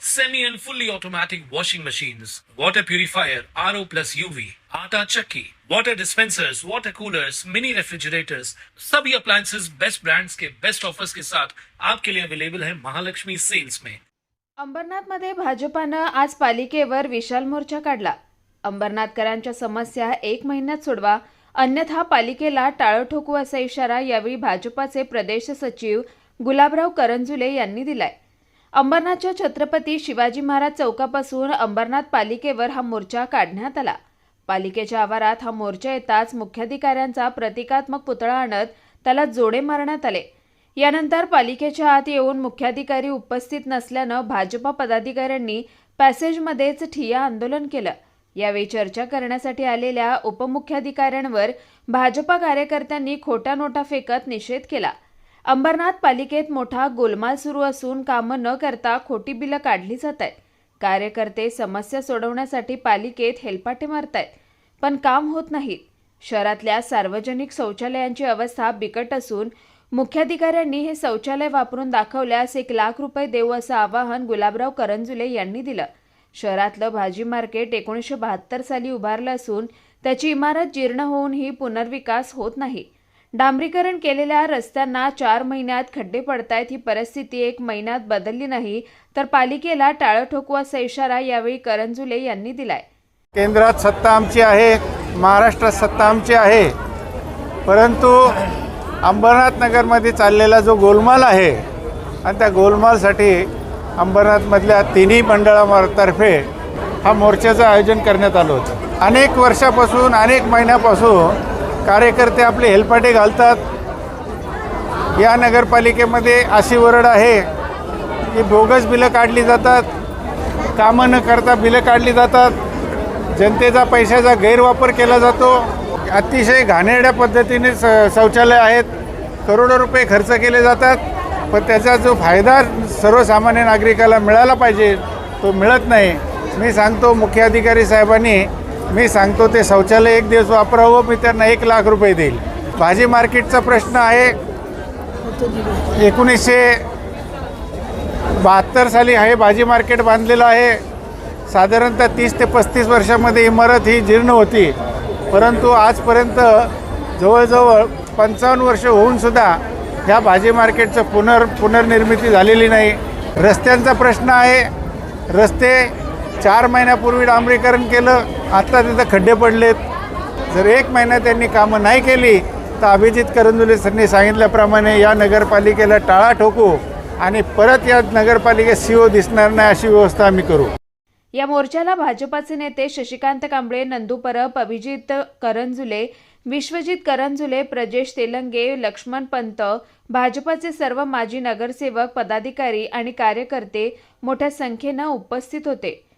semi and fully automatic washing machines, water purifier, RO plus UV, आटा चक्की, water dispensers, water coolers, mini refrigerators, सभी appliances best brands के best offers के साथ आपके लिए अवेलेबल है महालक्ष्मी सेल्स में। अंबरनाथमध्ये भाजपानं आज पालिकेवर विशाल मोर्चा काढला. अंबरनाथकरांच्या समस्या एक महिन्यात सोडवा अन्यथा पालिकेला टाळं ठोकू असा इशारा यावेळी भाजपाचे प्रदेश सचिव गुलाबराव करंजुले यांनी दिलाय. अंबरनाथच्या छत्रपती शिवाजी महाराज चौकापासून अंबरनाथ पालिकेवर हा मोर्चा काढण्यात आला. पालिकेच्या आवारात हा मोर्चा येताच मुख्याधिकाऱ्यांचा प्रतिकात्मक पुतळा आणत त्याला जोडे मारण्यात आले. यानंतर पालिकेच्या आत येऊन मुख्याधिकारी उपस्थित नसल्यानं भाजपा पदाधिकाऱ्यांनी पॅसेजमध्येच ठिया आंदोलन केलं. यावेळी चर्चा करण्यासाठी आलेल्या उपमुख्याधिकाऱ्यांवर भाजपा कार्यकर्त्यांनी खोट्या नोटा फेकत निषेध केला. अंबरनाथ पालिकेत मोठा गोलमाल सुरू असून कामं न करता खोटी बिलं काढली जात आहेत. कार्यकर्ते समस्या सोडवण्यासाठी पालिकेत हेलपाटे मारतायत. पण काम होत नाहीत शहरातल्या सार्वजनिक शौचालयांची अवस्था बिकट असून मुख्याधिकाऱ्यांनी हे शौचालय वापरून दाखवल्यास एक लाख रुपये देऊ असं आवाहन गुलाबराव करंजुले यांनी दिलं. शहरातलं भाजी मार्केट एकोणीसशे बहात्तर साली उभारलं असून त्याची इमारत जीर्ण होऊनही पुनर्विकास होत नाही. डांबरीकरण केलेल्या रस्त्यांना चार महिन्यात खड्डे पडतायत ही परिस्थिती एक महिन्यात बदलली नाही तर पालिकेला टाळं ठोकू असा इशारा यावेळी करंजुले यांनी दिलाय. केंद्रात सत्ता आमची आहे महाराष्ट्रात सत्ता आमची आहे परंतु अंबरनाथ नगरमध्ये चाललेला जो गोलमाल आहे आणि त्या गोलमालसाठी अंबरनाथमधल्या तिन्ही मंडळातर्फे हा मोर्चाचं आयोजन करण्यात आलं होतं. अनेक वर्षापासून अनेक महिन्यापासून कार्यकर्ते आपले हेलपाटे घालतात. या नगरपालिकेमध्ये अशी वरड आहे की बोगस बिलं काढली जातात कामं न करता बिलं काढली जातात जनतेचा पैशाचा गैरवापर केला जातो. अतिशय घाणेरड्या पद्धतीने स शौचालय आहेत करोडो रुपये खर्च केले जातात पण त्याचा जो फायदा सर्वसामान्य नागरिकाला मिळाला पाहिजे तो मिळत नाही. मी सांगतो मुख्याधिकारी साहेबांनी मी सांगतो ते शौचालय एक दिवस वापरावं मी त्यांना एक लाख रुपये देईल. भाजी मार्केटचा प्रश्न आहे. एकोणीसशे बहात्तर साली हे भाजी मार्केट बांधलेलं आहे. साधारणतः तीस ते पस्तीस वर्षामध्ये इमारत ही जीर्ण होती. परंतु आजपर्यंत जवळजवळ पंचावन्न वर्ष होऊनसुद्धा ह्या भाजी मार्केटचं पुनर् पुनर्निर्मिती झालेली नाही. रस्त्यांचा प्रश्न आहे. रस्ते चार महिन्यापूर्वी डांबरीकरण केलं आत्ता तिथं खड्डे पडलेत. जर एक महिना त्यांनी कामं नाही केली तर अभिजित करंजुले सरनी सांगितल्याप्रमाणे या नगरपालिकेला टाळा ठोकू आणि परत या नगरपालिकेत सीओ दिसणार नाही अशी व्यवस्था आम्ही करू. या मोर्चाला भाजपाचे नेते शशिकांत कांबळे नंदू परब अभिजित करंजुले विश्वजित करंजुले प्रजेश तेलंगे लक्ष्मण पंत भाजपाचे सर्व माजी नगरसेवक पदाधिकारी आणि कार्यकर्ते मोठ्या संख्येनं उपस्थित होते.